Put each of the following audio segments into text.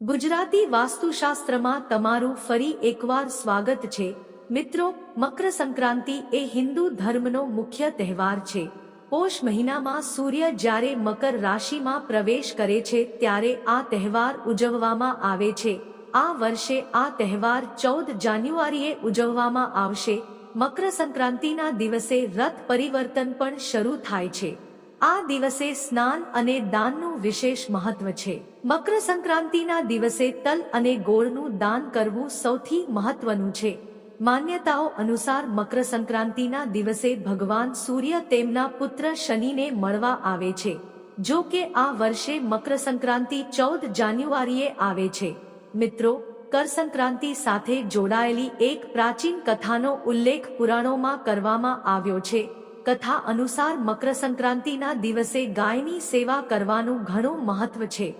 ગુજરાતી વાસ્તુશાસ્ત્રમાં તમારું ફરી એકવાર સ્વાગત છે. મિત્રો મકર સંક્રાંતિ એ હિન્દુ ધર્મનો મુખ્ય તહેવાર છે. પોષ મહિનામાં સૂર્ય જ્યારે મકર રાશિમાં પ્રવેશ કરે છે ત્યારે આ તહેવાર ઉજવવામાં આવે છે. આ વર્ષે આ તહેવાર ચૌદ જાન્યુઆરીએ ઉજવવામાં આવશે. મકર સંક્રાંતિના દિવસે રથ પરિવર્તન પણ શરૂ થાય છે. આ દિવસે સ્નાન અને દાનનું વિશેષ મહત્વ છે. મકર સંક્રાંતિના દિવસે તલ અને ગોળનું દાન કરવું સૌથી મહત્વનું છે. માન્યતાઓ અનુસાર મકર સંક્રાંતિના દિવસે ભગવાન સૂર્ય તેમના પુત્ર શનિને મળવા આવે છે. જો કે આ વર્ષે મકર સંક્રાંતિ ચૌદ જાન્યુઆરીએ આવે છે. મિત્રો, કરસંક્રાંતિ સાથે જોડાયેલી એક પ્રાચીન કથાનો ઉલ્લેખ પુરાણોમાં કરવામાં આવ્યો છે. કથા અનુસાર મકર સંક્રાંતિના દિવસે ગાયની સેવા કરવાનું ઘણું મહત્વ છે.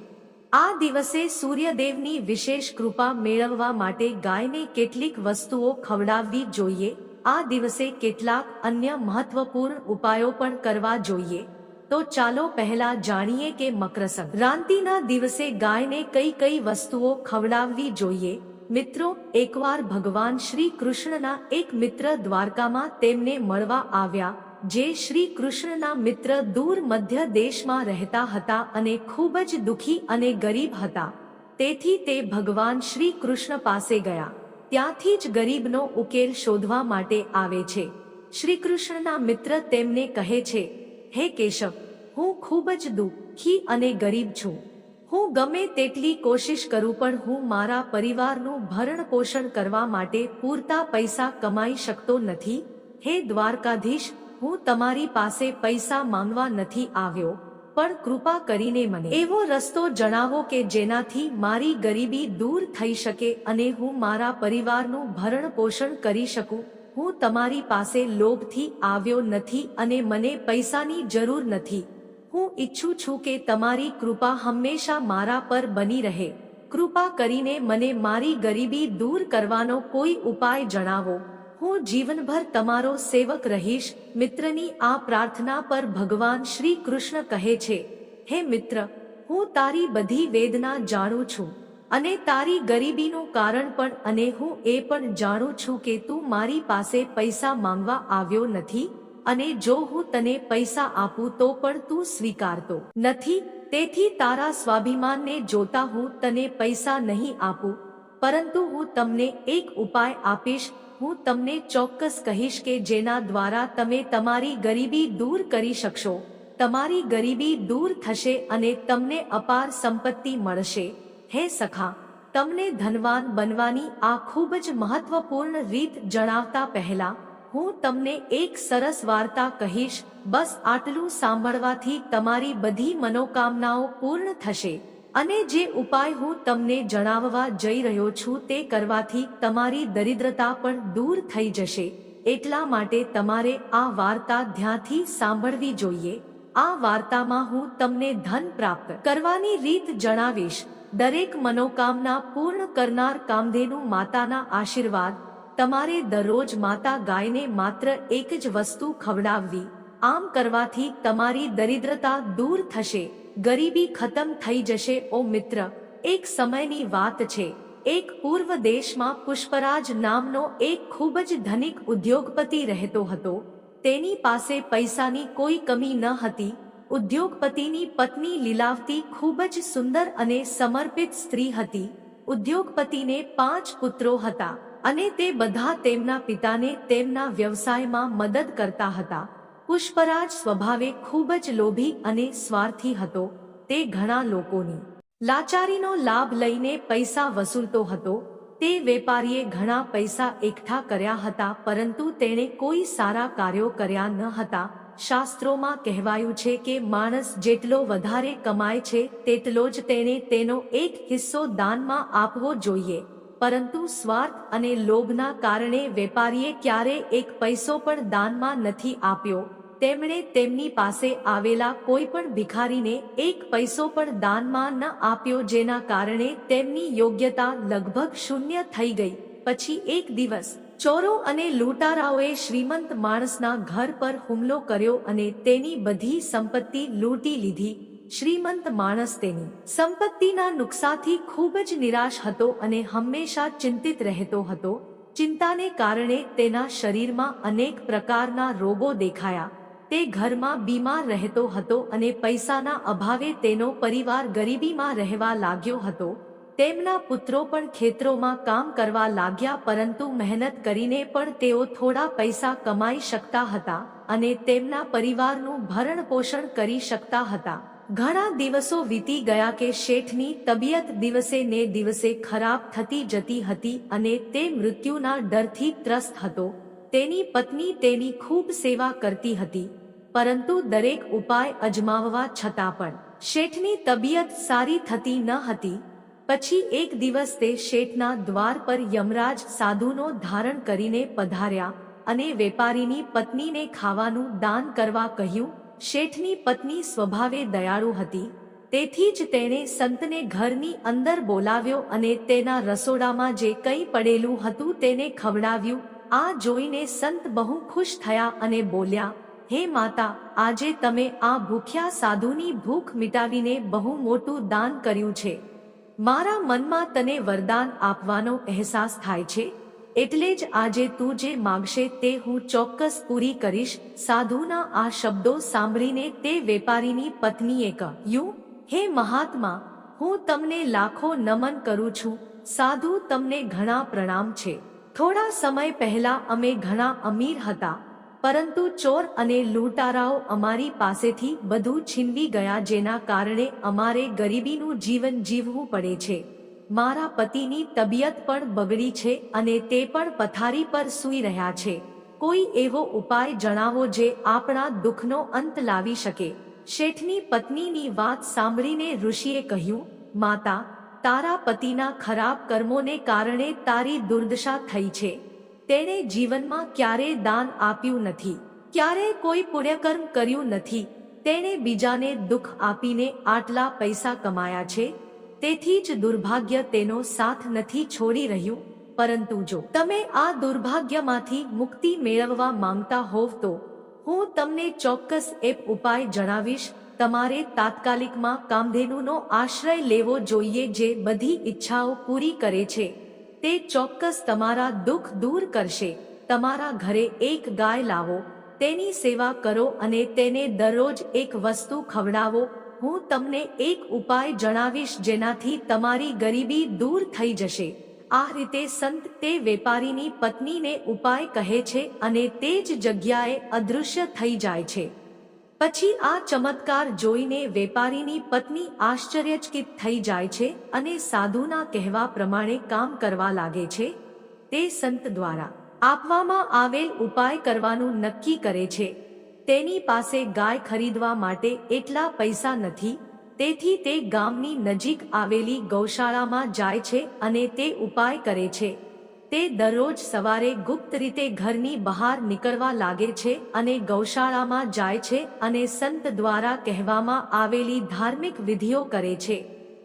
આ દિવસે સૂર્યદેવની વિશેષ કૃપા મેળવવા માટે ગાયને કેટલીક વસ્તુઓ ખવડાવવી જોઈએ. આ દિવસે કેટલાક અન્ય મહત્વપૂર્ણ ઉપાયો પણ કરવા જોઈએ. તો ચાલો પહેલા જાણીએ કે મકર સંક્રાંતિના દિવસે ગાયને કઈ કઈ વસ્તુઓ ખવડાવવી જોઈએ? મિત્રો, એકવાર ભગવાન શ્રી કૃષ્ણના એક મિત્ર દ્વારકામાં તેમને મળવા આવ્યા. જે શ્રી કૃષ્ણના મિત્ર દૂર મધ્ય દેશમાં રહેતા હતા અને ખૂબ જ દુઃખી અને ગરીબ હતા. તેથી તે ભગવાન શ્રી કૃષ્ણ પાસે ગયા. ત્યાંથી જ ગરીબનો ઉકેલ શોધવા માટે આવે છે. શ્રી કૃષ્ણના મિત્ર તેમને કહે છે, હે કેશવ, હું ખૂબ જ દુઃખી અને ગરીબ છું. હું ગમે તેટલી કોશિશ કરું પણ હું મારા પરિવારનું ભરણ પોષણ કરવા માટે પૂરતા પૈસા કમાઈ શકતો નથી. હે દ્વારકાધીશ હું તમારી પાસે પૈસા માંગવા નથી આવ્યો, પણ કૃપા કરીને મને એવો રસ્તો જણાવો કે જેનાથી મારી ગરીબી દૂર થઈ શકે અને હું મારા પરિવારનું ભરણ પોષણ કરી શકું. હું તમારી પાસે લોભથી આવ્યો નથી અને મને પૈસાની જરૂર નથી. હું ઈચ્છું છું કે તમારી કૃપા હંમેશા મારા પર બની રહે. કૃપા કરીને મને મારી ગરીબી દૂર કરવાનો કોઈ ઉપાય જણાવો. હું જીવનભર તમારો સેવક રહીશ, મિત્રની આ પ્રાર્થના પર ભગવાન શ્રી કૃષ્ણ કહે છે, હે મિત્ર, હું તારી બધી વેદના જાણું છું, અને તારી ગરીબીનું કારણ પણ અને હું એ પણ જાણું છું કે તું મારી પાસે પૈસા માંગવા આવ્યો નથી, અને જો હું તને પૈસા આપું તો પણ તું સ્વીકારતો નથી, તેથી તારા સ્વાભિમાનને જોતા હું તને પૈસા નહીં આપું, પરંતુ હું તમને એક ઉપાય આપીશ હું તમને ચોક્કસ કહીશ કે જેના દ્વારા તમે તમારી ગરીબી દૂર કરી શકશો. તમારી ગરીબી દૂર થશે અને તમને અપાર સંપત્તિ મળશે. હે સખા, તમને ધનવાન બનવાની આ ખૂબ જ મહત્વપૂર્ણ રીત જણાવતા પહેલા, હું તમને એક સરસ વાર્તા કહીશ. બસ આટલું સાંભળવાથી તમારી બધી મનોકામનાઓ પૂર્ણ થશે. અને જે ઉપાય હું તમને જણાવવા જઈ રહ્યો છું તે કરવાથી તમારી દરિદ્રતા પણ દૂર થઈ જશે. એટલા માટે તમારે આ વાર્તા ધ્યાનથી સાંભળવી જોઈએ. આ વાર્તામાં હું તમને ધન પ્રાપ્ત કરવાની રીત જણાવીશ. દરેક મનોકામના પૂર્ણ કરનાર કામધેનુ માતાના આશીર્વાદ. તમારે દરરોજ માતા ગાયને માત્ર એક જ વસ્તુ ખવડાવવી. આમ કરવાથી તમારી દરિદ્રતા દૂર થશે. ગરીબી ખતમ થઈ જશે, ઓ મિત્ર. એક સમયની વાત છે. એક પૂર્વ દેશમાં પુષ્પરાજ નામનો એક ખૂબ જ ધનિક ઉદ્યોગપતિ રહેતો હતો. તેની પાસે પૈસાની કોઈ કમી ન હતી. ઉદ્યોગપતિની પત્ની લીલાવતી ખૂબ જ સુંદર અને સમર્પિત સ્ત્રી હતી. ઉદ્યોગપતિને પાંચ પુત્રો હતા અને તે બધા તેમના પિતાને તેમના વ્યવસાયમાં મદદ કરતા હતા. પુષ્પરાજ સ્વભાવે ખૂબ જ લોભી અને સ્વાર્થી હતો, તે ઘણા લોકોની લાચારીનો લાભ લઈને પૈસા વસૂલતો હતો, તે વેપારીએ ઘણા પૈસા એકઠા કર્યા હતા, પરંતુ તેણે કોઈ સારા કાર્યો કર્યા ન હતા, શાસ્ત્રોમાં કહેવાયું છે કે માણસ જેટલો વધારે કમાય છે, તેટલો જ તેણે તેનો એક હિસ્સો દાનમાં આપવો જોઈએ, પરંતુ સ્વાર્થ અને લોભના કારણે વેપારીએ ક્યારે એક પૈસો પણ દાનમાં નથી આપ્યો તેમણે તેમની પાસે આવેલા કોઈ પણ ભિખારીને એક પૈસો પણ દાનમાં ન આપ્યો જેના કારણે તેમની યોગ્યતા લગભગ શૂન્ય થઈ ગઈ. પછી એક દિવસ, ચોરો અને લૂંટારાઓએ શ્રીમંત માણસના ઘર પર હુમલો કર્યો અને તેની બધી સંપત્તિ લૂંટી લીધી. શ્રીમંત માણસ તેની સંપત્તિના નુકસાનથી ખૂબ જ નિરાશ હતો અને હંમેશા ચિંતિત રહેતો હતો. ચિંતાને કારણે તેના શરીરમાં અનેક પ્રકારના રોગો દેખાયા. તે ઘરમાં બીમાર રહેતો હતો અને પૈસાના અભાવે તેનો પરિવાર ગરીબીમાં રહેવા લાગ્યો હતો. તેમના પુત્રો પણ ખેતરોમાં કામ કરવા લાગ્યા, પરંતુ મહેનત કરીને પણ તેઓ થોડા પૈસા કમાઈ શકતા હતા અને તેમના પરિવારનું ભરણ પોષણ કરી શકતા હતા. ઘણા દિવસો વીતી ગયા કે શેઠની તબિયત દિવસે ને દિવસે ખરાબ થતી જતી હતી અને તે મૃત્યુના ડરથી ત્રસ્ત હતો. તેની પત્ની તેની ખૂબ સેવા કરતી હતી, પરંતુ દરેક ઉપાય અજમાવવા છતાં પણ. શેઠની તબિયત સારી થતી ન હતી, પછી એક દિવસ તે શેઠના દ્વાર પર યમરાજ સાધુનો ધારણ કરીને પધાર્યા અને વેપારીની પત્નીને ખાવાનું દાન કરવા કહ્યું, શેઠની પત્ની સ્વભાવે દયાળુ હતી, તેથી જ તેણે સંતને ઘરની અંદર બોલાવ્યો અને તેના રસોડામાં જે કંઈ પડેલું હતું તેને ખવડાવ્યું આ જોઈને સંત બહુ ખુશ થયા અને બોલ્યા, હે માતા, આજે તમે આ ભૂખ્યા સાધુની ભૂખ મિટાવીને બહુ મોટું દાન કર્યું છે. મારા મનમાં તને વરદાન આપવાનો અહેસાસ થાય છે. એટલે જ આજે તું જે માગશે તે હું ચોક્કસ પૂરી કરીશ. સાધુના આ શબ્દો સાંભળીને તે વેપારીની પત્નીએ કહ્યું હે મહાત્મા, હું તમને લાખો નમન કરું છું. સાધુ તમને ઘણા પ્રણામ છે. થોડા સમય પહેલા અમે ઘણા અમીર હતા, પરંતુ ચોર અને લૂંટારાઓ અમારી પાસેથી બધું છીનવી ગયા જેના કારણે અમારે ગરીબીનું જીવન જીવવું પડે છે. મારા પતિની તબિયત પણ બગડી છે અને તે પણ પથારી પર સૂઈ રહ્યા છે. કોઈ એવો ઉપાય જણાવો જે આપણા દુઃખનો અંત લાવી શકે? શેઠની પત્નીની વાત સાંભળીને ઋષિએ કહ્યું, માતા તારા પતિના ખરાબ કર્મોને કારણે તારી દુર્દશા થઈ છે. તેણે જીવનમાં ક્યારેય દાન આપ્યું નથી. ક્યારેય કોઈ પુણ્યકર્મ કર્યું નથી. તેણે બીજાને દુઃખ આપીને આટલા પૈસા કમાયા છે. તેથી જ દુર્ભાગ્ય તેનો સાથ નથી છોડી રહ્યું. પરંતુ જો તમે આ દુર્ભાગ્યમાંથી મુક્તિ મેળવવા માંગતા હોવ તો હું તમને ચોક્કસ એક ઉપાય જણાવીશ. તમારે તાત્કાલિકમાં કામધેનુનો આશ્રય લેવો જોઈએ જે બધી ઈચ્છાઓ પૂરી કરે છે. તે ચોક્કસ તમારા દુઃખ દૂર કરશે. તમારા ઘરે એક ગાય લાવો, તેની સેવા કરો અને તેને દરરોજ એક વસ્તુ ખવડાવો. હું તમને એક ઉપાય જણાવીશ જેનાથી તમારી ગરીબી દૂર થઈ જશે. આ રીતે સંત તે વેપારીની પત્નીને ઉપાય કહે છે અને તે જ જગ્યાએ અદૃશ્ય થઈ જાય છે. પછી આ ચમત્કાર જોઈને વેપારીની પત્ની આશ્ચર્યચકિત થઈ જાય છે અને સાધુના કહેવા પ્રમાણે કામ કરવા લાગે છે તે સંત દ્વારા આપવામાં આવેલ ઉપાય કરવાનું નક્કી કરે છે. તેની પાસે ગાય ખરીદવા માટે એટલા પૈસા નથી, તેથી તે ગામની નજીક આવેલી ગૌશાળામાં જાય છે અને તે ઉપાય કરે છે. તે દરરોજ સવારે ગુપ્ત રીતે ઘરની બહાર નીકળવા લાગે છે અને ગૌશાળામાં જાય છે અને સંત દ્વારા કહેવામાં આવેલી ધાર્મિક વિધિઓ કરે છે.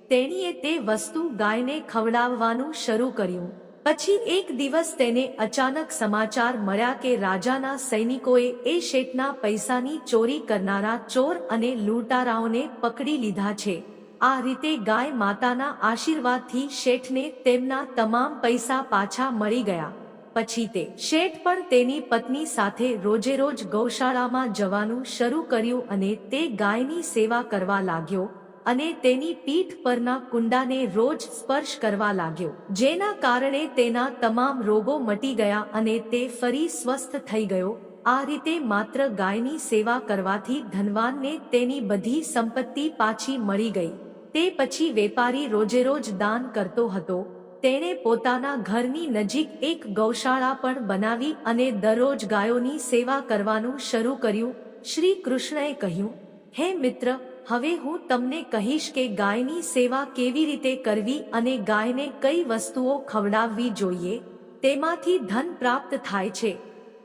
તેણીએ તે વસ્તુ ગાયને ખવડાવવાનું શરૂ કર્યું. પછી એક દિવસ તેને અચાનક સમાચાર મળ્યા કે રાજાના સૈનિકોએ એ શેઠના પૈસાની ચોરી કરનારા ચોર અને લૂંટારાઓને પકડી લીધા છે. આ રીતે ગાય માતાના આશીર્વાદથી શેઠને તેમના તમામ પૈસા પાછા મળી ગયા. પછી તે શેઠ પણ તેની પત્ની સાથે રોજેરોજ ગૌશાળામાં જવાનું શરૂ કર્યું અને તે ગાયની સેવા કરવા લાગ્યો અને તેની પીઠ પરના કુંડાને રોજ સ્પર્શ કરવા લાગ્યો, જેના કારણે તેના તમામ રોગો મટી ગયા અને તે ફરી સ્વસ્થ થઈ ગયો. આ રીતે માત્ર ગાયની સેવા કરવાથી ધનવાનને તેની બધી સંપત્તિ પાછી મળી ગઈ. તે પછી વેપારી રોજેરોજ દાન કરતો હતો. તેણે પોતાના ઘરની નજીક એક ગૌશાળા પણ બનાવી અને દરરોજ ગાયોની સેવા કરવાનું શરૂ કર્યું. શ્રી કૃષ્ણએ કહ્યું, હે મિત્ર, હવે હું તમને કહીશ કે ગાયની સેવા કેવી રીતે કરવી અને ગાયને કઈ વસ્તુઓ ખવડાવવી જોઈએ? તેમાંથી ધન પ્રાપ્ત થાય છે.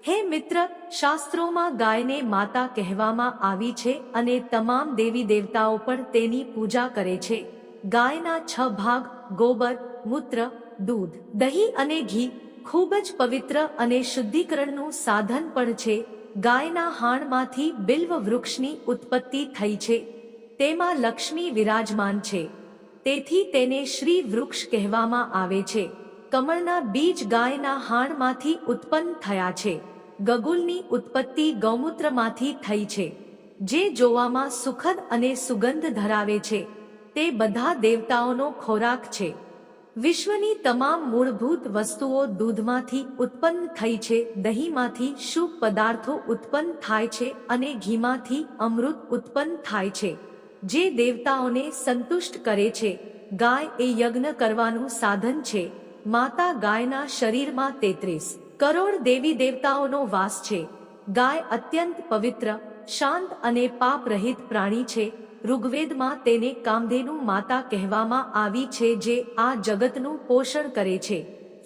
હે મિત્ર, શાસ્ત્રોમાં ગાયને માતા કહેવામાં આવી છે અને તમામ દેવી દેવતાઓ પણ તેની પૂજા કરે છે. ગાયના છ ભાગ, ગોબર, મૂત્ર, દૂધ, દહીં અને ઘી, ખૂબ જ પવિત્ર અને શુદ્ધિકરણનું સાધન પણ છે. ગાયના હાણમાંથી બિલ્વ વૃક્ષની ઉત્પત્તિ થઈ છે. તેમાં લક્ષ્મી વિરાજમાન છે. તેથી તેને શ્રી વૃક્ષ કહેવામાં આવે છે. કમળના બીજ ગાયના હાણમાંથી ઉત્પન્ન થયા છે. ગગુલની ઉત્પત્તિ ગૌમૂત્રમાંથી થઈ છે, જે જોવામાં સુખદ અને સુગંધ ધરાવે છે. તે બધા દેવતાઓનો ખોરાક છે. વિશ્વની તમામ મૂળભૂત વસ્તુઓ દૂધમાંથી ઉત્પન્ન થઈ છે, દહીંમાંથી શુભ પદાર્થો ઉત્પન્ન થાય છે અને ઘીમાંથી અમૃત ઉત્પન્ન થાય છે, જે દેવતાઓને સંતુષ્ટ કરે છે. ગાય એ યજ્ઞ કરવાનું સાધન છે. માતા ગાયના શરીરમાં તેત્રીસ કરોડ દેવી દેવતાઓનો વાસ છે. ગાય અત્યંત પવિત્ર, શાંત અને પાપ રહિત પ્રાણી છે. ઋગ્વેદમાં તેને કામધેનુ માતા કહેવામાં આવી છે જે આ જગતનું પોષણ કરે છે.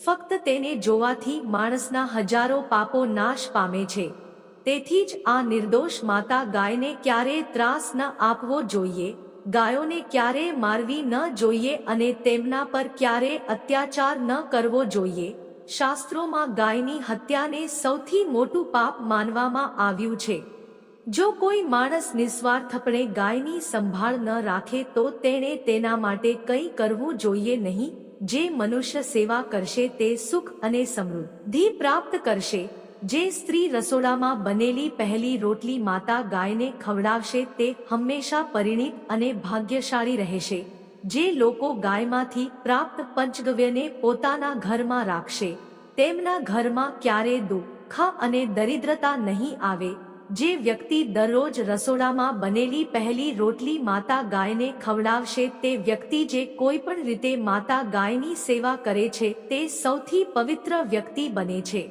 ફક્ત તેને જોવાથી માણસના હજારો પાપો નાશ પામે છે. તેથી જ આ નિર્દોષ માતા ગાયને ક્યારેય ત્રાસ ન આપવો જોઈએ, ગાયોને ક્યારે મારવી ન જોઈએ અને તેમના પર ક્યારે અત્યાચાર ન કરવો જોઈએ. શાસ્ત્રોમાં ગાયની હત્યાને સૌથી મોટું પાપ માનવામાં આવ્યું છે. જો કોઈ માણસ નિસ્વાર્થપણે ગાયની સંભાળ ન રાખે તો તેણે તેના માટે કંઈ કરવું જોઈએ નહીં. જે મનુષ્ય સેવા કરશે તે સુખ અને સમૃદ્ધિ પ્રાપ્ત કરશે. જે સ્ત્રી રસોડામાં બનેલી પહેલી રોટલી માતા ગાયને ખવડાવશે તે હંમેશા પરિણીત અને ભાગ્યશાળી રહેશે. જે લોકો ગાયમાંથી પ્રાપ્ત પંચગવ્યને પોતાના ઘરમાં રાખશે, તેમના ઘરમાં ક્યારે દુઃખ અને દરિદ્રતા નહીં આવે, જે વ્યક્તિ દરરોજ રસોડામાં બનેલી પહેલી રોટલી માતા ગાયને ખવડાવશે, તે વ્યક્તિ જે કોઈ પણ રીતે માતા ગાયની સેવા કરે છે, તે સૌથી પવિત્ર વ્યક્તિ બને છે.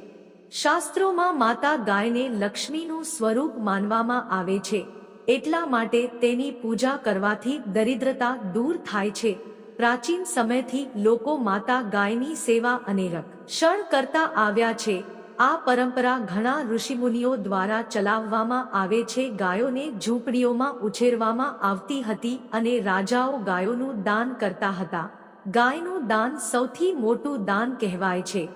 શાસ્ત્રોમાં માતા ગાયને લક્ષ્મીનું સ્વરૂપ માનવામાં આવે છે. એટલા માટે તેની પૂજા કરવાથી દરિદ્રતા દૂર થાય છે. પ્રાચીન સમયથી લોકો માતા ગાયની સેવા અને રક્ષણ કરતા આવ્યા છે. આ પરંપરા ઘણા ઋષિમુનિઓ દ્વારા ચલાવવામાં આવે છે. ગાયોને ઝૂંપડીઓમાં ઉછેરવામાં આવતી હતી અને રાજાઓ ગાયોનું દાન કરતા હતા. ગાયનું દાન સૌથી મોટું દાન કહેવાય છે.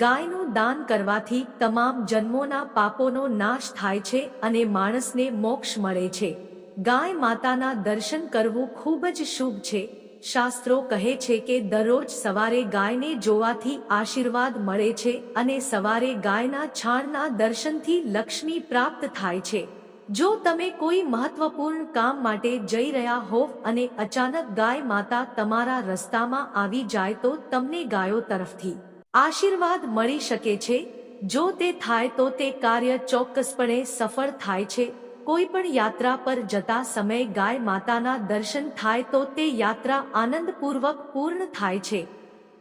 ગાયનું દાન કરવાથી તમામ જન્મોના પાપોનો નાશ થાય છે અને માણસને મોક્ષ મળે છે. ગાય માતાના દર્શન કરવું ખૂબ જ શુભ છે. શાસ્ત્રો કહે છે કે દરરોજ સવારે ગાયને જોવાથી આશીર્વાદ મળે છે અને સવારે ગાયના છાણના દર્શનથી લક્ષ્મી પ્રાપ્ત થાય છે. જો તમે કોઈ મહત્વપૂર્ણ કામ માટે જઈ રહ્યા હોવ અને અચાનક ગાય માતા તમારા રસ્તામાં આવી જાય તો તમને ગાયો તરફથી આશીર્વાદ મળી શકે છે. જો તે થાય તો તે કાર્ય ચોક્કસપણે સફળ થાય છે. કોઈ પણ યાત્રા પર જતા સમયે ગાય માતાના દર્શન થાય તો તે યાત્રા આનંદપૂર્વક પૂર્ણ થાય છે.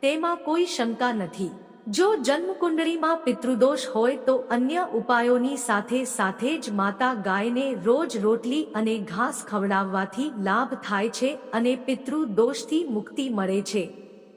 તેમાં કોઈ શંકા નથી. જો જન્મકુંડળીમાં પિતૃદોષ હોય તો અન્ય ઉપાયોની સાથે સાથે જ માતા ગાયને રોજ રોટલી અને ઘાસ ખવડાવવાથી લાભ થાય છે અને પિતૃદોષથી મુક્તિ મળે છે.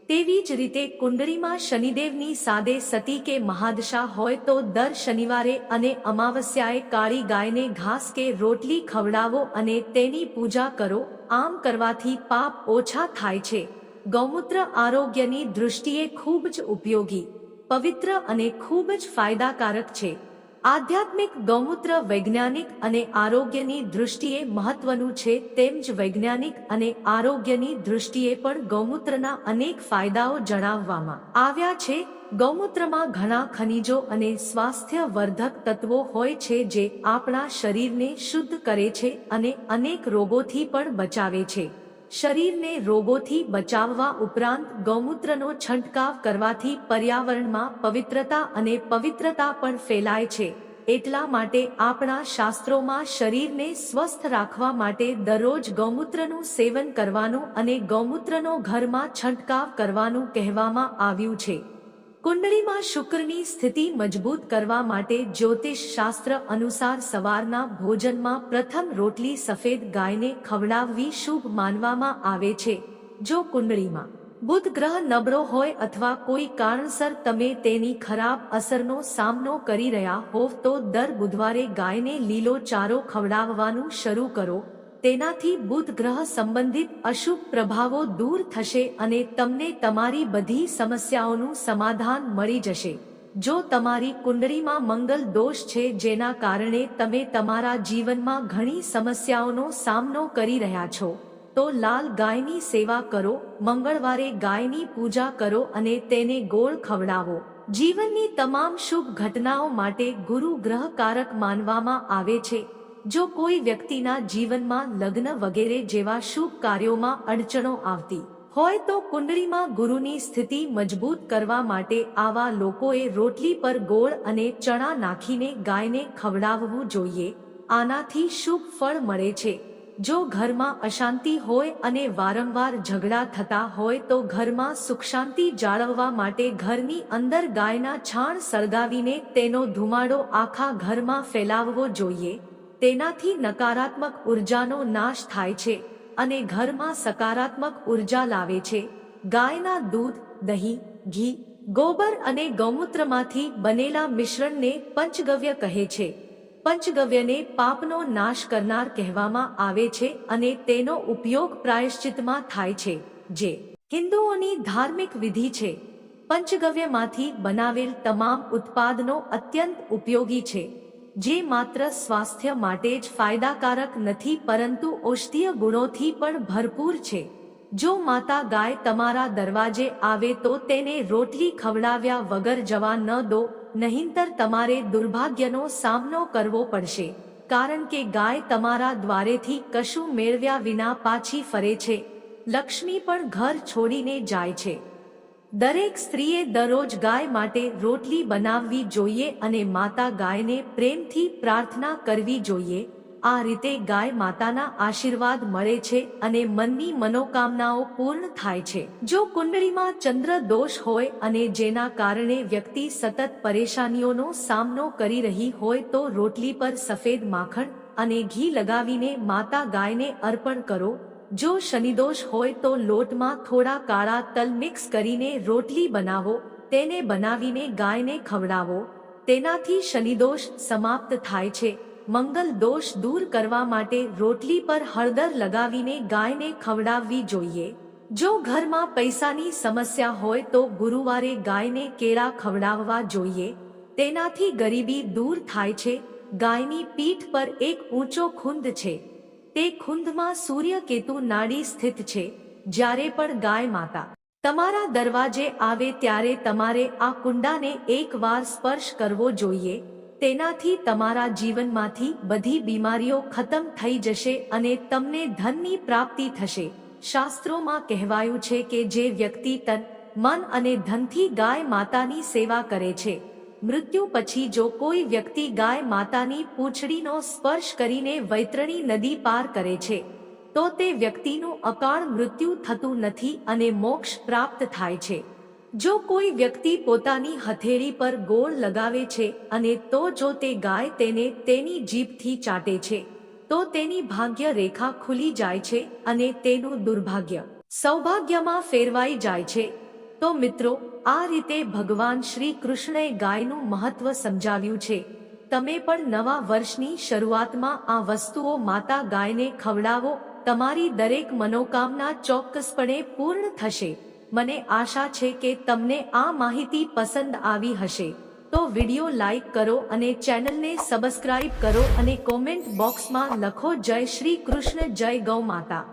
તેવી જ રીતે કુંડળીમાં શનિદેવની સાદે સતી કે મહાદશા હોય તો દર શનિવારે અને અમાવસ્યાએ કાળી ગાયને ઘાસ કે રોટલી ખવડાવો અને તેની પૂજા કરો. આમ કરવાથી પાપ ઓછા થાય છે. ગૌમૂત્ર આરોગ્યની દૃષ્ટિએ ખૂબ જ ઉપયોગી, પવિત્ર અને ખૂબ જ ફાયદાકારક છે. આધ્યાત્મિક ગૌમૂત્ર વૈજ્ઞાનિક અને આરોગ્યની દૃષ્ટિએ મહત્વનું છે તેમ જ વૈજ્ઞાનિક અને આરોગ્યની દૃષ્ટિએ પણ ગૌમૂત્રના અનેક ફાયદાઓ જણાવવામાં આવ્યા છે. ગૌમૂત્રમાં ઘણા ખનિજો અને સ્વાસ્થ્યવર્ધક તત્વો હોય છે જે આપણા શરીરને શુદ્ધ કરે છે અને અનેક રોગોથી પણ બચાવે છે. શરીરને રોગોથી બચાવવા ઉપરાંત ગૌમૂત્રનો છંટકાવ કરવાથી પર્યાવરણમાં પવિત્રતા અને પવિત્રતા પણ ફેલાય છે. એટલા માટે આપણા શાસ્ત્રોમાં શરીરને સ્વસ્થ રાખવા માટે દરરોજ ગૌમૂત્રનું સેવન કરવાનું અને ગૌમૂત્રનો ઘરમાં છંટકાવ કરવાનું કહેવામાં આવ્યું છે. કુંડળીમાં શુક્રની સ્થિતિ મજબૂત કરવા માટે જ્યોતિષ શાસ્ત્ર અનુસાર સવારના ભોજનમાં પ્રથમ રોટલી સફેદ ગાયને ખવડાવવી શુભ માનવામાં આવે છે. જો કુંડળીમાં બુધ ગ્રહ નબળો હોય અથવા કોઈ કારણસર તમે તેની ખરાબ અસરનો સામનો કરી રહ્યા હોવ તો દર બુધવારે ગાયને લીલો ચારો ખવડાવવાનું શરૂ કરો. તેનાથી બુધ ગ્રહ સંબંધિત અશુભ પ્રભાવો દૂર થશે અને તમને તમારી બધી સમસ્યાઓનું સમાધાન મળી જશે. જો તમારી કુંડળીમાં મંગલ દોષ છે જેના કારણે તમે તમારા જીવનમાં ઘણી સમસ્યાઓનો સામનો કરી રહ્યા છો, તો લાલ ગાયની સેવા કરો, મંગળવારે ગાયની પૂજા કરો અને તેને ગોળ ખવડાવો. જીવનની તમામ શુભ ઘટનાઓ માટે ગુરુ ગ્રહ કારક માનવામાં આવે છે. જો કોઈ વ્યક્તિના જીવનમાં લગ્ન વગેરે જેવા શુભ કાર્યોમાં અડચણો આવતી હોય તો કુંડળીમાં ગુરુની સ્થિતિ મજબૂત કરવા માટે આવા લોકોએ રોટલી પર ગોળ અને ચણા નાખીને ગાયને ખવડાવવું જોઈએ. આનાથી શુભ ફળ મળે છે. જો ઘરમાં અશાંતિ હોય અને વારંવાર ઝઘડા થતા હોય તો ઘરમાં સુખ શાંતિ જાળવવા માટે ઘરની અંદર ગાયના છાણ સળગાવીને તેનો ધુમાડો આખા ઘરમાં ફેલાવવો જોઈએ. તેનાથી નકારાત્મક ઉર્જાનો નાશ થાય છે અને ઘરમાં સકારાત્મક ઊર્જા લાવે છે. ગાયના દૂધ, દહીં, ઘી, ગોબર અને ગૌમૂત્રમાંથી બનેલા મિશ્રણને પંચગવ્ય કહે છે. પંચગવ્યને પાપનો નાશ કરનાર કહેવામાં આવે છે અને તેનો ઉપયોગ પ્રાયશ્ચિતમાં થાય છે, જે હિન્દુઓની ધાર્મિક વિધિ છે. પંચગવ્યમાંથી બનાવેલ તમામ ઉત્પાદનો અત્યંત ઉપયોગી છે. જે માત્ર સ્વાસ્થ્ય માટે જ ફાયદાકારક નથી, પરંતુ ઔષધીય ગુણોથી પણ ભરપૂર છે. જો માતા ગાય તમારા દરવાજે આવે તો તેને રોટલી ખવડાવ્યા વગર જવા ન દો, નહીંતર તમારે દુર્ભાગ્યનો સામનો કરવો પડશે. કારણ કે ગાય તમારા દ્વારેથી કશું મેળવ્યા વિના પાછી ફરે છે. લક્ષ્મી પણ ઘર છોડીને જાય છે. દરેક સ્ત્રીએ દરરોજ ગાય માટે રોટલી બનાવવી જોઈએ અને માતા ગાયને પ્રેમથી પ્રાર્થના કરવી જોઈએ. આ રીતે ગાય માતાના આશીર્વાદ મળે છે અને મનની મનોકામનાઓ પૂર્ણ થાય છે. જો કુંડળીમાં ચંદ્ર દોષ હોય અને જેના કારણે વ્યક્તિ સતત પરેશાનીઓનો સામનો કરી રહી હોય તો રોટલી પર સફેદ માખણ અને ઘી લગાવીને માતા ગાયને અર્પણ કરો. જો શનિદોષ હોય તો લોટમાં થોડા કાળા તલ મિક્સ કરીને રોટલી બનાવો, તેને બનાવીને ગાયને ખવડાવો. તેનાથી શનિદોષ સમાપ્ત થાય છે. મંગલ દોષ દૂર કરવા માટે રોટલી પર હળદર લગાવીને ગાયને ખવડાવવી જોઈએ. જો ઘરમાં પૈસાની સમસ્યા હોય તો ગુરુવારે ગાયને કેળા ખવડાવવા જોઈએ. તેનાથી ગરીબી દૂર થાય છે. ગાયની પીઠ પર એક ઊંચો ખુંદ છે. તે ખુંદમાં સૂર્યકેતુ નાડી સ્થિત છે, જ્યારે પણ ગાય માતા તમારા દરવાજે આવે ત્યારે તમારે આ કુંડાને એકવાર સ્પર્શ કરવો જોઈએ, તેનાથી તમારા જીવનમાંથી બધી બીમારીઓ ખતમ થઈ જશે અને તમને ધનની પ્રાપ્તિ થશે. શાસ્ત્રોમાં કહેવાયું છે કે જે વ્યક્તિ તન, મન અને ધનથી ગાય માતાની સેવા કરે છે મૃત્યુ પછી જો કોઈ વ્યક્તિ ગાય માતાની પૂંછડીનો સ્પર્શ કરીને વૈતરણી નદી પાર કરે છે, તો તે વ્યક્તિનું અકાળ મૃત્યુ થતું નથી અને મોક્ષ પ્રાપ્ત થાય છે. જો કોઈ વ્યક્તિ પોતાની હથેળી પર ગોળ લગાવે છે અને તો જો તે ગાય તેને તેની જીભથી ચાટે છે, તો તેની ભાગ્ય રેખા ખુલી જાય છે અને તેનું દુર્ભાગ્ય સૌભાગ્યમાં ફેરવાઈ જાય છે. તો મિત્રો, આ રીતે ભગવાન શ્રી કૃષ્ણએ ગાયનું મહત્વ સમજાવ્યું છે. તમે પણ નવા વર્ષની શરૂઆતમાં આ વસ્તુઓ માતા ગાયને ખવડાવો, તમારી દરેક મનોકામના ચોક્કસપણે પૂર્ણ થશે. મને આશા છે કે તમને આ માહિતી પસંદ આવી હશે. તો વિડિયો લાઈક કરો અને ચેનલને સબસ્ક્રાઇબ કરો અને કોમેન્ટ બોક્સમાં લખો જય શ્રી કૃષ્ણ જય ગૌ માતા.